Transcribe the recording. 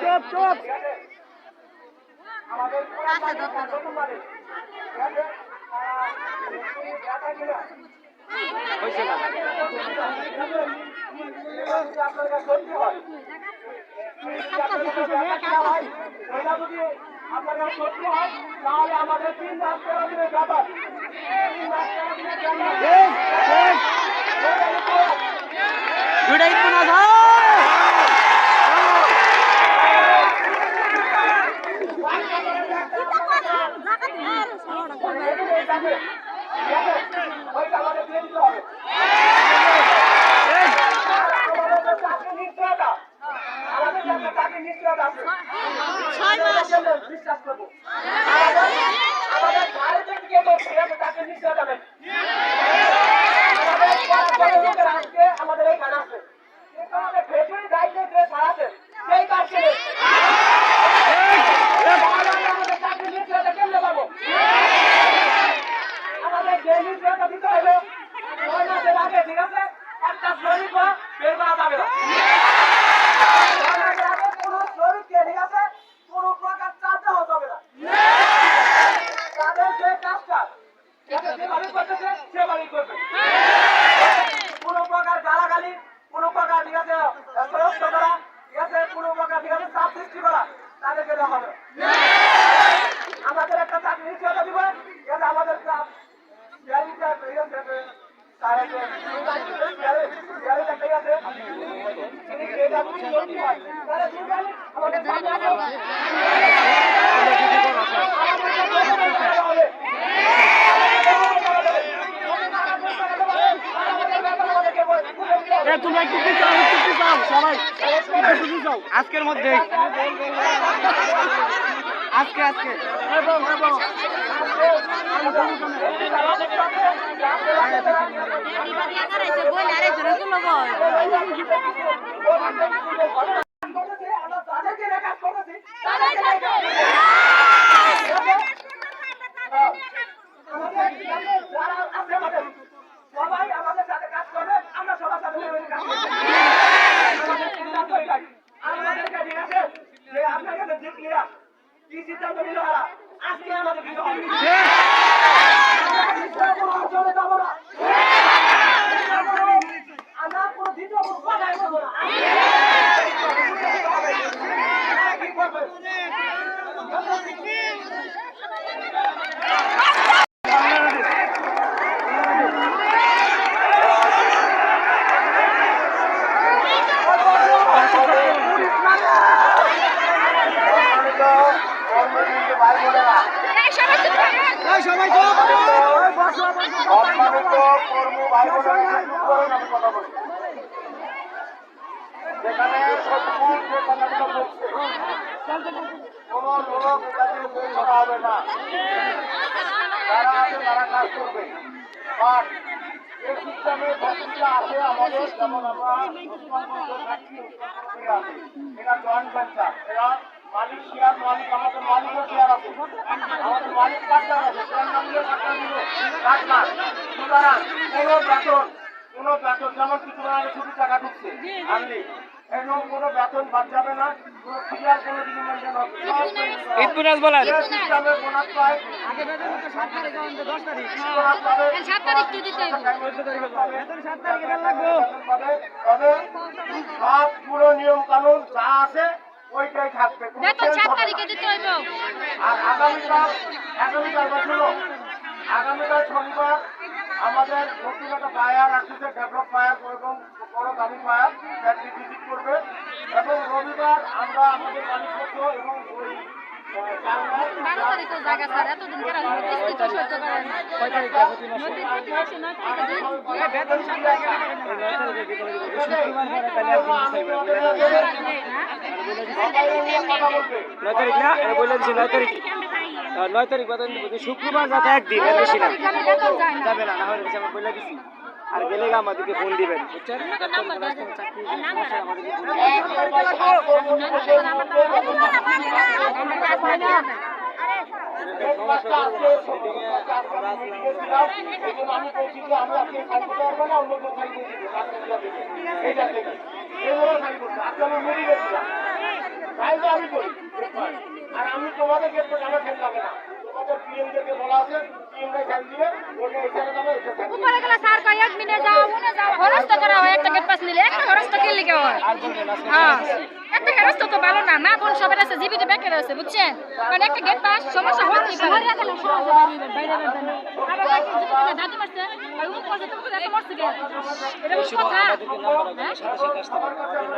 চুপ চুপ হয়েছে না তাহলে আমাদের তিন হয় তেরো আমাদের ব্যাপার দুইটাই পুনা ধর ওইটা আমাদের দিয়ে দিতে হবে আমাদের চাকরি নিশ্চয়তা আমাদের যে একটা চাকরি নিশ্চয়তা আছে বিশ্বাস করব আমাদের আমাদের ঘরে থেকে তো সেরকম চাকরি নিশ্চয়তা নেই আমাদের পড়াশোনার লোকেরা আজকে আমাদের এইখানে আছে কিন্তু আমাদের ভেতরে দায়িত্ব যে ছাড়াতে সেই কাজ ছেড়ে আমাদের চাকরি নিশ্চয়তা কেমনে পাবো আমাদের যে নিশ্চয়তা দিতে হবে ছয় মাসের আগে ঠিক আছে একটা শ্রমিক বা বের করা যাবে না ছয় মাসের আগে কোনো শ্রমিককে ঠিক আছে কোনো প্রকার চাপ দেওয়া যাবে না তাদের যে কাজটা যাতে যেভাবে করতেছে সেভাবেই করবে কোনো প্রকার গালাগালি কোনো প্রকার ঠিক আছে প্রয়োগ করা ঠিক আছে কোনো প্রকার ঠিক আছে চাপ সৃষ্টি করা তাদেরকে দেওয়া হবে না। আমাদের একটা চাকরি নিশ্চয়তা দিবে ঠিক আছে আমাদের চাপ গ্যারিটা ঠিক আছে তার একটা গ্যারিটা ঠিক আছে তিনি এটা বুঝি করতে হয় তাহলে দিবেন আমাদের সামনে আসো। আমাদের এ সবাই পিছাও আজকের মধ্যে। আজকে আজকে এবং এবং আমরা তাদেরকে রেখাজ করতেছি তাদেরকে রেখাজ আমাদের যারা আছে আমাদের সবাই আমাদের সাথে কাজ করবে আমরা সবার সাথে কাজ করব আমাদেরকে ঠিক আছে যে আপনার কাছে যে ক্লিয়ার কি সিদ্ধান্ত নিল ওরা আজকে আমাদের দিতে হবে আমরা দ্বিতীয় কোনো অঞ্চলে যাব না আমরা কোনো দ্বিতীয় কোনো কথাই বলব না কি করবে এই সবাই চুপ ওই বসো বসো সম্মানিত কর্মী ভাই বোনেরা চুপ করেন, আমি কথা বলছি। যেখানে শফিকুল যে কথাগুলো বলছে, কোনো লোক করা হবে না। যারা আছে তারা কাজ করবে। আর এই সিস্টেমে ফ্যাক্টরিটা আছে আমাদের যেমন আমরা ওসমানগঞ্জ ফ্যাক্টরি থেকে আছে। এটা জয়েন্ট ভেঞ্চার এরা মালিক শেয়ার মালিক আমাদের মালিকও শেয়ার আছে আমাদের মালিক পার্টনার আছে শেয়ার না পার্টনার নিলে পার্টনার সুতরাং কোনো বেতন কোনো বেতন যেমন কিছু আগে টাকা ঢুকছে আনলি এরকম কোনো বেতন বাদ যাবে না কোনো ক্লিয়ার কোনো ডিমান্ড যেন সব ঈদ বোনাস বলেন সিস্টেমে বোনাস পায় আগে বেতন তো সাত তারিখ দশ তারিখ বোনাস তারিখ তো দিতে হবে। বেতন সাত তারিখে দেন তবে তবে সব পুরো নিয়ম কানুন যা আছে ওইটাই থাকবে বেতন সাত তারিখে দিতে হইব আর আগামীকাল আগামীকাল বা আগামীকাল শনিবার আমাদের একটা ফায়ার আসছে ডেভেলপ ফায়ার এবং বড় দামি ফায়ার ফ্যাক্টরি ভিজিট করবে এবং রবিবার আমরা আমাদের মালিকপক্ষ এবং ওই বারো তারিখও জায়গা স্যার এতদিন কেন সহ্য করেন নয় তারিখে না? বলে দিচ্ছি নয় তারিখ। নয় তারিখ বেতন শুক্রবার যাতে একদিন বেশি না। যাবে না হলে আমি বলে দিচ্ছি আর গেলে আমাদেরকে ফোন দিবেন বুঝছেন? আমাদেরকে আর আমি তোমাদের ক্ষেত্রে আমার সাইন লাগে না? তোমাদের পিএমদেরকে বলা আছে পিএমরা সাইন দিবে ওটা এখানে যাবে উপরে গেলে স্যার কয় এক মিনিটে যাও মনে যাও। খরচ করা হয় একটা গেট পাস নিলে একটা খরচ তো কি লিখে হয়। হ্যাঁ একটা খরচ তো তো ভালো না মা বোন সবার আছে জিবিতে বেকার আছে বুঝছেন? মানে একটা গেট পাস সমস্যা হতেই পারে এটা কোনো কথা। হ্যাঁ?